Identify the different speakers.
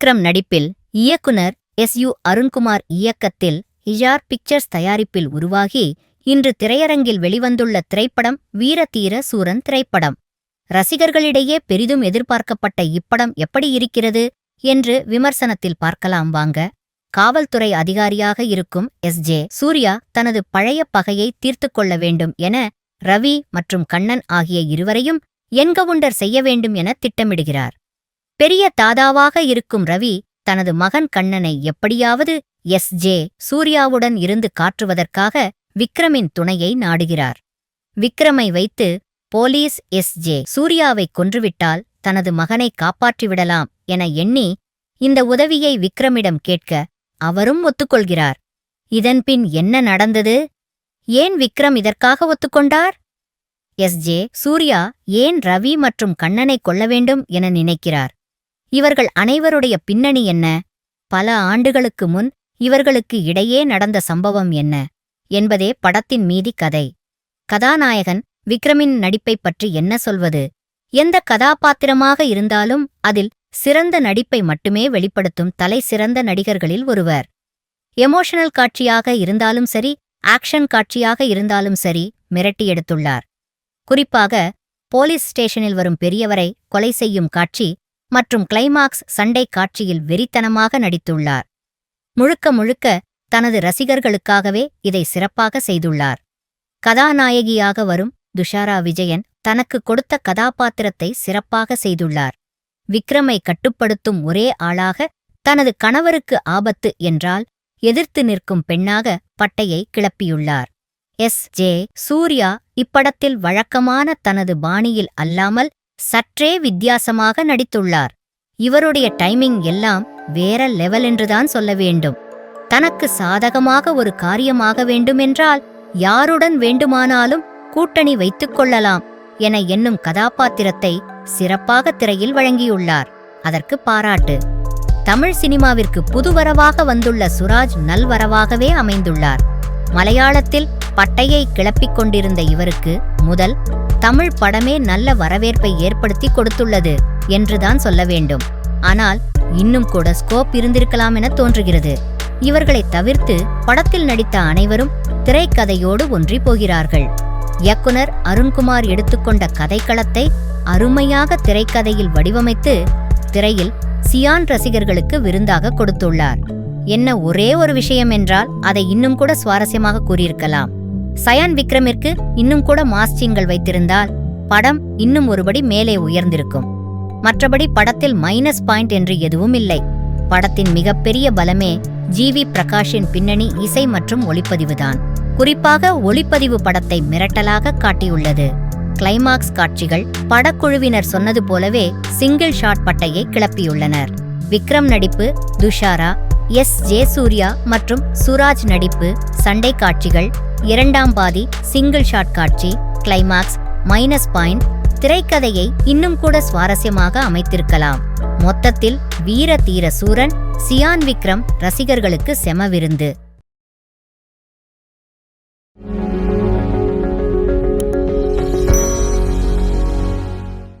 Speaker 1: விக்ரம் நடிப்பில் இயக்குனர் S U Arunkumar இயக்கத்தில் ஹிஜார் பிக்சர்ஸ் தயாரிப்பில் உருவாகி இன்று திரையரங்கில் வெளிவந்துள்ள திரைப்படம் வீரதீர சூரன் திரைப்படம். ரசிகர்களிடையே பெரிதும் எதிர்பார்க்கப்பட்ட இப்படம் எப்படி இருக்கிறது என்று விமர்சனத்தில் பார்க்கலாம் வாங்க. காவல்துறை அதிகாரியாக இருக்கும் எஸ் ஜே சூர்யா தனது பழைய பகையை தீர்த்துக் கொள்ள வேண்டும் என ரவி மற்றும் கண்ணன் ஆகிய இருவரையும் என்கவுண்டர் செய்ய வேண்டும் என திட்டமிடுகிறார். பெரிய தாதாவாக இருக்கும் ரவி தனது மகன் கண்ணனை எப்படியாவது எஸ். ஜே. சூர்யாவுடன் இருந்து காற்றுவதற்காக விக்ரமின் துணையை நாடுகிறார். விக்ரமை வைத்து போலீஸ் எஸ். ஜே. சூர்யாவை கொன்றுவிட்டால் தனது மகனை காப்பாற்றிவிடலாம் என எண்ணி இந்த உதவியை விக்ரமிடம் கேட்க அவரும் ஒத்துக்கொள்கிறார். இதன்பின் என்ன நடந்தது? ஏன் விக்ரம் இதற்காக ஒத்துக்கொண்டார்? எஸ். ஜே. சூர்யா ஏன் ரவி மற்றும் கண்ணனை கொல்ல வேண்டும் என நினைக்கிறார்? இவர்கள் அனைவருடைய பின்னணி என்ன? பல ஆண்டுகளுக்கு முன் இவர்களுக்கு இடையே நடந்த சம்பவம் என்ன? என்பதே படத்தின் மீதி கதை. கதாநாயகன் விக்ரமின் நடிப்பைப் பற்றி என்ன சொல்வது? எந்த கதாபாத்திரமாக இருந்தாலும் அதில் சிறந்த நடிப்பை மட்டுமே வெளிப்படுத்தும் தலை சிறந்த நடிகர்களில் ஒருவர். எமோஷனல் காட்சியாக இருந்தாலும் சரி ஆக்ஷன் காட்சியாக இருந்தாலும் சரி மிரட்டி எடுத்துள்ளார். குறிப்பாக போலீஸ் ஸ்டேஷனில் வரும் பெரியவரை கொலை செய்யும் காட்சி மற்றும் கிளைமாக்ஸ் சண்டை காட்சியில் வெறித்தனமாக நடித்துள்ளார். முழுக்க முழுக்க தனது ரசிகர்களுக்காகவே இதை சிறப்பாக செய்துள்ளார். கதாநாயகியாக வரும் துஷாரா விஜயன் தனக்கு கொடுத்த கதாபாத்திரத்தை சிறப்பாக செய்துள்ளார். விக்ரமை கட்டுப்படுத்தும் ஒரே ஆளாக தனது கணவருக்கு ஆபத்து என்றால் எதிர்த்து நிற்கும் பெண்ணாக பட்டையை கிளப்பியுள்ளார். எஸ். ஜே. சூர்யா இப்படத்தில் வழக்கமான தனது பாணியில் அல்லாமல் சற்றே வித்தியாசமாக நடித்துள்ளார். இவருடைய டைமிங் எல்லாம் வேற லெவல் என்றுதான் சொல்ல வேண்டும். தனக்கு சாதகமாக ஒரு காரியமாக வேண்டுமென்றால் யாருடன் வேண்டுமானாலும் கூட்டணி வைத்துக் கொள்ளலாம் என என்னும் கதாபாத்திரத்தை சிறப்பாக திரையில் வழங்கியுள்ளார். அதற்கு பாராட்டு. தமிழ் சினிமாவிற்கு புதுவரவாக வந்துள்ள சுராஜ் நல்வரவாகவே அமைந்துள்ளார். மலையாளத்தில் பட்டையை கிளப்பிக் கொண்டிருந்த இவருக்கு முதல் தமிழ் படமே நல்ல வரவேற்பை ஏற்படுத்தி கொடுத்துள்ளது என்றுதான் சொல்ல வேண்டும். ஆனால் இன்னும் கூட ஸ்கோப் இருந்திருக்கலாம் என தோன்றுகிறது. இவர்களை தவிர்த்து படத்தில் நடித்த அனைவரும் திரைக்கதையோடு ஒன்றி போகிறார்கள். இயக்குனர் அருண்குமார் எடுத்துக்கொண்ட கதைக்களத்தை அருமையாக திரைக்கதையில் வடிவமைத்து திரையில் சியான் ரசிகர்களுக்கு விருந்தாக கொடுத்துள்ளார். என்ன ஒரே ஒரு விஷயம் என்றால் அதை இன்னும் கூட சுவாரஸ்யமாக கூறியிருக்கலாம். சயான் விக்ரமிற்கு இன்னும் கூட மாஸ்டிங்கள் வைத்திருந்தால் படம் இன்னும் ஒருபடி மேலே உயர்ந்திருக்கும். மற்றபடி படத்தில் மைனஸ் பாயிண்ட் என்று எதுவும் இல்லை. படத்தின் மிகப்பெரிய பலமே ஜி வி பிரகாஷின் பின்னணி இசை மற்றும் ஒளிப்பதிவுதான். குறிப்பாக ஒளிப்பதிவு படத்தை மிரட்டலாக காட்டியுள்ளது. கிளைமாக்ஸ் காட்சிகள் படக்குழுவினர் சொன்னது போலவே சிங்கிள் ஷாட் பட்டையை கிளப்பியுள்ளனர். விக்ரம் நடிப்பு துஷாரா எஸ். ஜேசூர்யா மற்றும் சுராஜ் நடிப்பு சண்டை காட்சிகள் இரண்டாம் பாதி சிங்கிள் ஷாட் காட்சி கிளைமாக்ஸ் மைனஸ் பாயிண்ட் திரைக்கதையை இன்னும் கூட சுவாரஸ்யமாக அமைத்திருக்கலாம். மொத்தத்தில் வீர தீர சூரன் சியான் விக்ரம் ரசிகர்களுக்கு செம விருந்து.